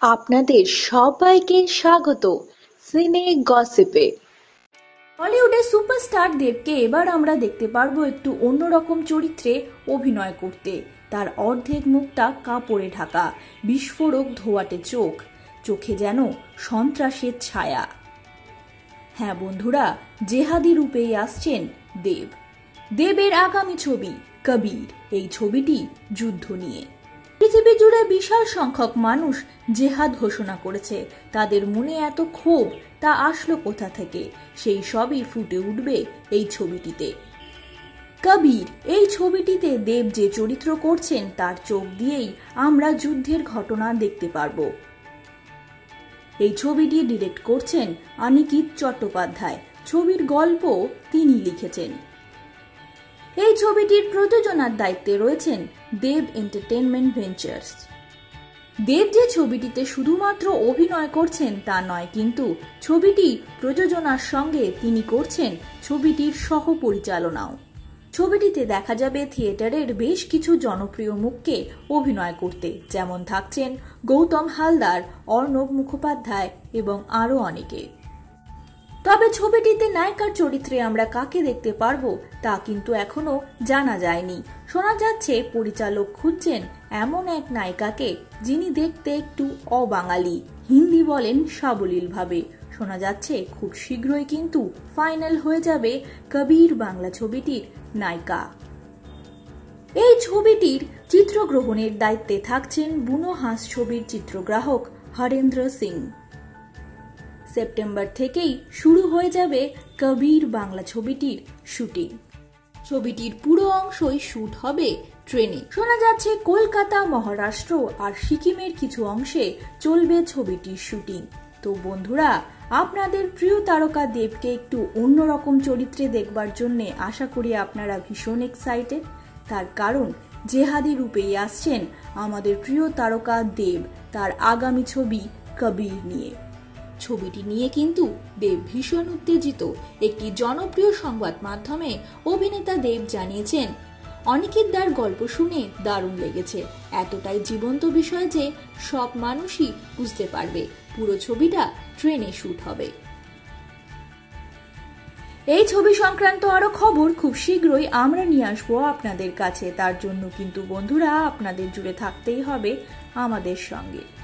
আপনাদের সবাইকে স্বাগত সিনে গসিপে। হলিউডের সুপারস্টার দেবকে এবার আমরা দেখতে পারব একটু অন্যরকম চরিত্রে অভিনয় করতে। তার অর্ধেক মুখটা কাপড়ে ঢাকা, বিস্ফোরক ধোয়াটে চোখ, চোখে যেন সন্ত্রাসের ছায়া। হ্যাঁ বন্ধুরা, জেহাদি রূপেই আসছেন দেব। দেবের আগামী ছবি, কবির, এই ছবিটি যুদ্ধ নিয়ে। পৃথিবী জুড়ে বিশাল সংখ্যক মানুষ জেহাদ ঘোষণা করেছে। তাদের মনে এত ক্ষোভ, তা আসলো কোথা থেকে? সেই সবই ফুটে উঠবে এই ছবিটিতে। কবির, এই ছবিটিতে দেব যে চরিত্র করছেন, তার চোখ দিয়েই আমরা যুদ্ধের ঘটনা দেখতে পারব। এই ছবিটি ডিরেক্ট করছেন অনিকিত চট্টোপাধ্যায়। ছবির গল্প তিনি লিখেছেন। এই ছবিটির প্রযোজনার দায়িত্বে রয়েছেন দেব এন্টারটেনমেন্ট ভেঞ্চার্স। দেব যে ছবিটিতে শুধুমাত্র অভিনয় করছেন তা নয়, কিন্তু ছবিটি প্রযোজনার সঙ্গে তিনি করছেন ছবিটির সহ পরিচালনাও ছবিটিতে দেখা যাবে থিয়েটারের বেশ কিছু জনপ্রিয় মুখকে অভিনয় করতে, যেমন থাকছেন গৌতম হালদার, অর্ণব মুখোপাধ্যায় এবং আরও অনেকে। তবে ছবিটিতে নায়িকার চরিত্রে আমরা কাকে দেখতে পারব, তা কিন্তু এখনও জানা যায়নি। শোনা যাচ্ছে পরিচালক খুঁজছেন এমন এক নায়িকাকে যিনি দেখতে একটু অবাঙালি। হিন্দি বলেন সাবলীলভাবে শোনা যাচ্ছে খুব শীঘ্রই কিন্তু ফাইনাল হয়ে যাবে কবির বাংলা ছবিটির নায়িকা। এই ছবিটির চিত্রগ্রহণের দায়িত্বে থাকছেন বুনো হাঁস ছবির চিত্রগ্রাহক হরেন্দ্র সিং। সেপ্টেম্বর থেকেই শুরু হয়ে যাবে কবির বাংলা ছবিটির শুটিং। ছবিটির পুরো অংশই শুট হবে ট্রেনে। শোনা যাচ্ছে কলকাতা, মহারাষ্ট্র আর সিকিমের কিছু অংশে চলবে ছবিটির শুটিং। তো বন্ধুরা, আপনাদের প্রিয় তারকা দেবকে একটু অন্যরকম চরিত্রে দেখবার জন্য আশা করি আপনারা ভীষণ এক্সাইটেড তার কারণ, জেহাদি রূপেই আসছেন আমাদের প্রিয় তারকা দেব, তার আগামী ছবি কবির নিয়ে। ছবিটি নিয়ে কিন্তু দেব ভীষণ উত্তেজিত। একটি জনপ্রিয় সংবাদ মাধ্যমে অভিনেতা দেব জানিয়েছেন অনেকের দার গল্প শুনে দারুণ লেগেছে। এতটাই জীবন্ত বিষয় যে সব মানুষই বুঝতে পারবে। পুরো ছবিটা ট্রেনে শ্যুট হবে। এই ছবি সংক্রান্ত আরও খবর খুব শীঘ্রই আমরা নিয়ে আসব আপনাদের কাছে। তার জন্য কিন্তু বন্ধুরা, আপনাদের জুড়ে থাকতেই হবে আমাদের সঙ্গে।